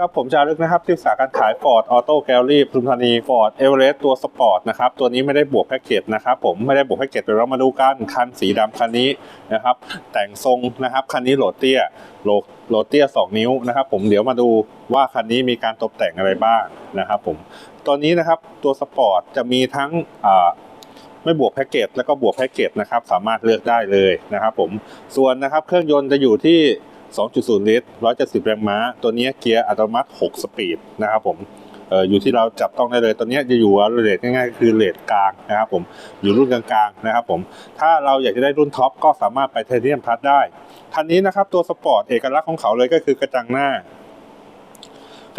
ครับผมจารึกนะครับที่ปรึกษาการขาย Ford Auto Gallery ปทุมธานี Ford Everest ตัวสปอร์ตนะครับ ตัวนี้ไม่ได้บวกแพ็กเกจนะครับ ผมไม่ได้บวกแพ็กเกจเดี๋ยวเรามาดูกัน คันสีดำคันนี้นะครับ แต่งทรงนะครับ คันนี้โหลดเตี้ยโหลดโหลดเตี้ย 2 นิ้วนะครับ ผมเดี๋ยวมาดูว่าคันนี้มีการตกแต่งอะไรบ้างนะครับ ผม ตัวนี้นะครับตัวสปอร์ตจะมีทั้งไม่บวกแพ็กเกจแล้วก็บวกแพ็กเกจนะครับสามารถเลือกได้เลยนะครับผมส่วนนะครับเครื่องยนต์จะอยู่ที่ 2.0 ลิตร 170 แรงม้า ตัวนี้เกียร์อัตโนมัติ 6 สปีดนะครับผมอยู่ที่เราจับต้องได้เลยตัวนี้จะอยู่เรทง่ายๆคือเรทกลางนะครับผมอยู่รุ่นกลางๆนะครับผมถ้าเราอยากจะได้รุ่นท็อปก็สามารถไปไทเทเนียมพัทได้คันนี้นะครับตัวสปอร์ตเอกลักษณ์ของเขาเลยก็คือกระจังหน้า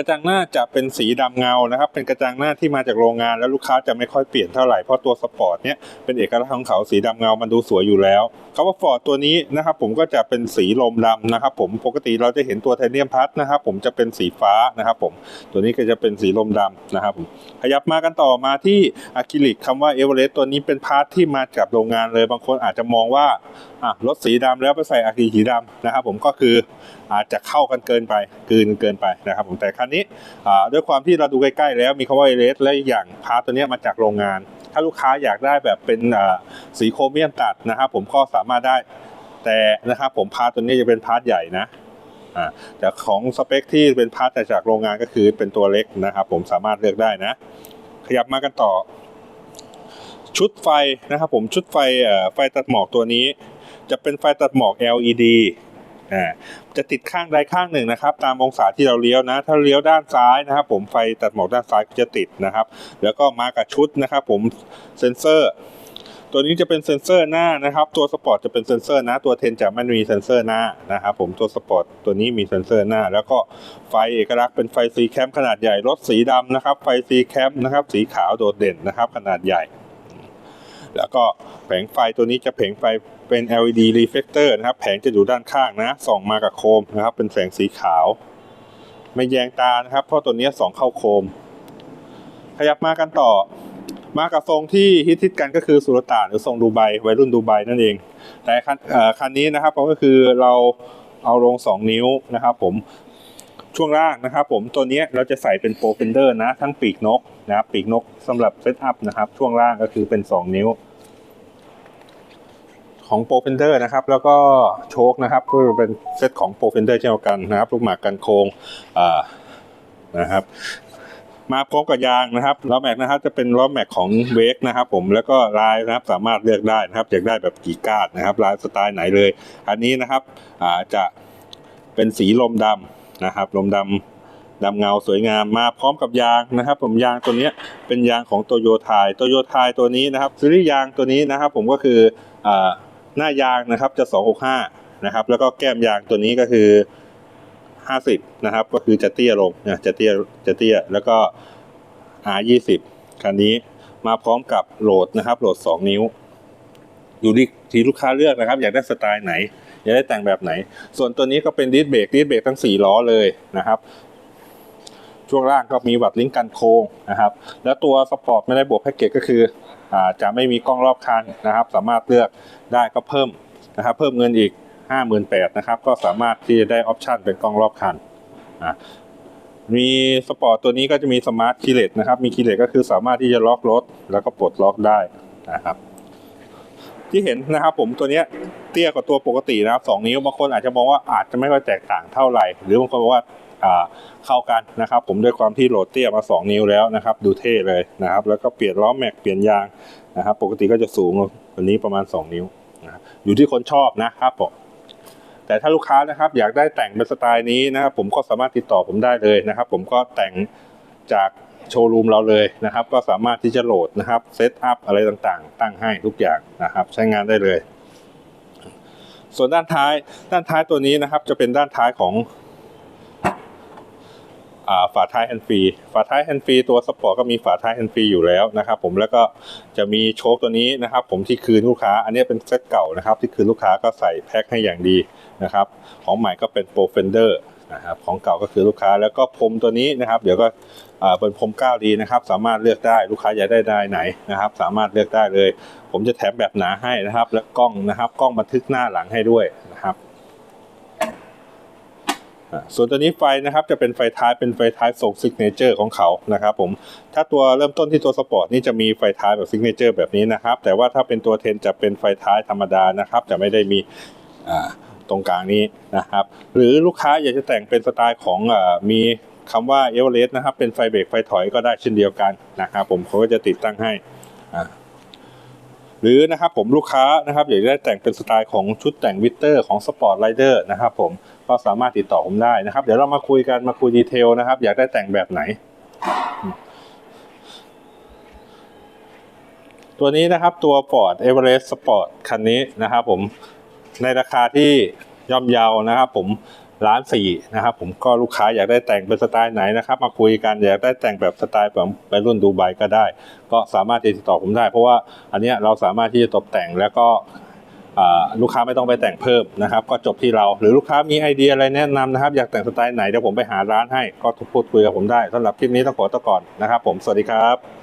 กระจังหน้าจะเป็นสีดำเงานะครับ เป็นกระจังหน้าที่มาจากโรงงาน แล้วลูกค้าจะไม่ค่อยเปลี่ยนเท่าไหร่เพราะตัวสปอร์ตเนี่ยเป็นเอกลักษณ์ของเขาสีดำเงามันดูสวยอยู่แล้วคำว่าฟอร์ดตัวนี้นะครับผมก็จะเป็นสีลมดำนะครับผมปกติเราจะเห็นตัวไทเนียมพัทนะครับผมจะเป็นสีฟ้านะครับผมตัวนี้ก็จะเป็นสีลมดำนะครับผมขยับมากันต่อมาที่อะคริลิกคำว่าเอเวอเรสต์ตัวนี้เป็นพาร์ทที่มาจากโรงงานเลยบางคนอาจจะมองว่าอะรถสีดำแล้วไปใส่อะคริลิกสีดำนะครับผมก็คืออาจจะเข้ากันเกินไปกืนเกินไปนะครับผมแต่คันนี้ด้วยความที่เราดูใกล้ๆแล้วมีคำว่าเอเลสและอย่างพาร์ทตัวนี้มาจากโรงงาน ถ้าลูกค้าอยากได้แบบเป็นสีโครเมียมตัดนะครับผมก็สามารถได้แต่นะครับผมพาร์ทตัวนี้จะเป็นพาร์ทใหญ่นะแต่ของสเปคที่เป็นพาร์ทจากโรงงานก็คือเป็นตัวเล็กนะครับผมสามารถเลือกได้นะ ขยับมากันต่อ ชุดไฟนะครับผมชุดไฟไฟตัดหมอกตัวนี้ จะเป็นไฟตัดหมอก LED อ่าจะติดข้างใดข้างหนึ่งนะครับ ตามองศาที่เราเลี้ยวนะ ถ้าเลี้ยวด้านซ้ายนะครับ ผมไฟตัดหมอกด้านซ้ายก็จะติดนะครับ แล้วก็มากับชุดนะครับ ผมเซนเซอร์ตัวนี้จะเป็นเซ็นเซอร์หน้านะครับ ตัวสปอร์ตจะเป็นเซ็นเซอร์นะ ตัวเทนจะไม่มีเซ็นเซอร์หน้านะครับ ผมตัวสปอร์ตตัวนี้มีเซ็นเซอร์หน้า แล้วก็ไฟเอกลักษณ์เป็นไฟซีแคมขนาดใหญ่รถสีดำนะครับ ไฟซีแคมนะครับ สีขาวโดดเด่นนะครับ ขนาดใหญ่ แล้วก็แผงไฟตัวนี้จะแผงไฟเป็น LED reflector นะครับ แผงจะอยู่ด้านข้างนะ ส่องมากับโคมนะครับ เป็นแสงสีขาว ไม่แยงตานะครับ เพราะตัวนี้ส่องเข้าโคม ขยับมากันต่อ มากับทรงที่ฮิตทิกันก็คือสุลต่านหรือทรงดูไบวัยรุ่นดูไบนั่นเอง แต่คันคันนี้นะครับก็คือเราเอาลง 2 นิ้วนะครับผม ช่วงล่างนะครับผมตัวนี้เราจะใส่เป็นโปรเฟนเดอร์นะ ทั้งปีกนกนะครับปีกนกสำหรับเซตอัพนะครับ ช่วงล่างก็คือเป็น 2 นิ้ว ของโปรเฟนเดอร์นะครับ แล้วก็โชคนะครับก็เป็นเซตของโปรเฟนเดอร์เช่นเดียวกันนะครับลูกหมากกันโค้งนะครับมาพร้อมกับยางนะครับล้อแม็กนะครับจะเป็นล้อแม็กของเวกนะครับผมแล้วก็ลายนะครับสามารถเลือกได้นะครับอยากได้แบบกี่กานนะครับลายสไตล์ไหนเลย อันนี้นะครับจะเป็นสีลมดำ นะครับลมดำดำเงาสวยงามมาพร้อมกับยางนะครับ ผมยางตัวนี้เป็นยางของโตโยไทยโตโยไทยตัวนี้นะครับซีรีส์ยางตัวนี้นะครับ ผมก็คืออหน้ายางนะครับจะ 265 นะครับ แล้วก็แก้มยางตัวนี้ก็คือ 50 นะครับ ก็คือจะเตี้ยลงนะจะเตี้ยจะเตี้ยแล้วก็ R20 คันนี้มาพร้อมกับโหลดนะครับโหลด 2 นิ้ว อยู่ที่ทีลูกค้าเลือกนะครับ อยากได้สไตล์ไหน อยากได้แต่งแบบไหน ส่วนตัวนี้ก็เป็นดิสเบรกดิสเบรกทั้ง 4 ล้อเลยนะครับช่วงล่างก็มีวัดลิงก์กันโค้งนะครับ แล้วตัวสปอร์ตไม่ได้บวกแพ็กเกจก็คืออาจะไม่มีกล้องรอบคันนะครับ สามารถเลือกได้ก็เพิ่มนะครับ เพิ่มเงินอีก 58,000นะครับ ก็สามารถที่จะได้ออปชันเป็นกล้องรอบคันมีสปอร์ตตัวนี้ก็จะมีสมาร์ทคีเลตนะครับ มีคีเลตก็คือสามารถที่จะล็อกรถแล้วก็ปลดล็อกได้นะครับ ที่เห็นนะครับผมตัวเนี้ยเตี้ยกว่าตัวปกตินะครับสองนิ้วบางคนอาจจะมองว่าอาจจะไม่ค่อยแตกต่างเท่าไหร่ หรือบางคนบอกว่าเข้ากันนะครับ ผมด้วยความที่โหลดเตี้ยมา 2 นิ้วแล้วนะครับ ดูเท่เลยนะครับ แล้วก็เปลี่ยนล้อแม็กเปลี่ยนยางนะครับ ปกติก็จะสูงกว่านี้ประมาณ 2 นิ้วนะอยู่ที่คนชอบนะครับผมแต่ถ้าลูกค้านะครับอยากได้แต่งเป็นสไตล์นี้นะครับ ผมก็สามารถติดต่อผมได้เลยนะครับ ผมก็แต่งจาก โชว์รูมเราเลยนะครับ ก็สามารถที่จะโหลดนะครับเซตอัพอะไรต่างๆ ตั้งให้ทุกอย่างนะครับ ใช้งานได้เลย ส่วนด้านท้าย ด้านท้ายตัวนี้นะครับ จะเป็นด้านท้ายของฝาท้ายแฮนด์ฟรีฝาท้ายแฮนด์ฟรีตัวสปอร์ตก็มีฝาท้ายแฮนด์ฟรีอยู่แล้วนะครับ ผมแล้วก็จะมีโชคตัวนี้นะครับ ผมที่คืนลูกค้า อันนี้เป็นเซตเก่านะครับ ที่คืนลูกค้าก็ใส่แพ็คให้อย่างดีนะครับ ของใหม่ก็เป็นโปรเฟนเดอร์ นะครับของเก่าก็คือลูกค้าแล้วก็พรมตัวนี้นะครับ เดี๋ยวก็เป็นพรม 9D นะครับ สามารถเลือกได้ลูกค้าอยากได้ได้ไหนนะครับ สามารถเลือกได้เลย ผมจะแถมแบบหนาให้นะครับ และกล้องนะครับกล้องบันทึกหน้าหลังให้ด้วยนะครับส่วนตัวนี้ไฟนะครับจะเป็นไฟท้ายเป็นไฟท้ายส่งซิกเนเจอร์ของเขานะครับผมถ้าตัวเริ่มต้นที่ตัวสปอร์ตนี่จะมีไฟท้ายแบบซิกเนเจอร์แบบนี้นะครับ แต่ว่าถ้าเป็นตัวเทนจะเป็นไฟท้ายธรรมดานะครับ จะไม่ได้มีอ่า ตรงกลางนี้นะครับ หรือลูกค้าอยากจะแต่งเป็นสไตล์ของอมีคำว่าเอเวอเรสต์นะครับ เป็นไฟเบรกไฟถอยก็ได้เช่นเดียวกันนะครับ ผมเขาก็จะติดตั้งให้หรือนะครับผมลูกค้านะครับอยากได้แต่งเป็นสไตล์ของชุดแต่งวิเตอร์ของสปอร์ตไรเดอร์นะครับผมก็สามารถติดต่อผมได้นะครับ เดี๋ยวเรามาคุยกันมาคุยดีเทลนะครับ อยากได้แต่งแบบไหน ตัวนี้นะครับตัว Ford Everest Sport คันนี้นะครับผม ในราคาที่ย่อมเยานะครับผมล้านสี่นะครับผมก็ลูกค้าอยากได้แต่งเป็นสไตล์ไหนนะครับ มาคุยกันอยากได้แต่งแบบสไตล์แบบไปรุ่นดูไบก็ได้ ก็สามารถติดต่อผมได้ เพราะว่าอันเนี้ยเราสามารถที่จะตกแต่งแล้วก็ลูกค้าไม่ต้องไปแต่งเพิ่มนะครับ ก็จบที่เราหรือลูกค้ามีไอเดียอะไรแนะนำนะครับ อยากแต่งสไตล์ไหนเดี๋ยวผมไปหาร้านให้ก็พูดคุยกับผมได้สำหรับคลิปนี้ต้องขอตัวก่อนนะครับ ผมสวัสดีครับ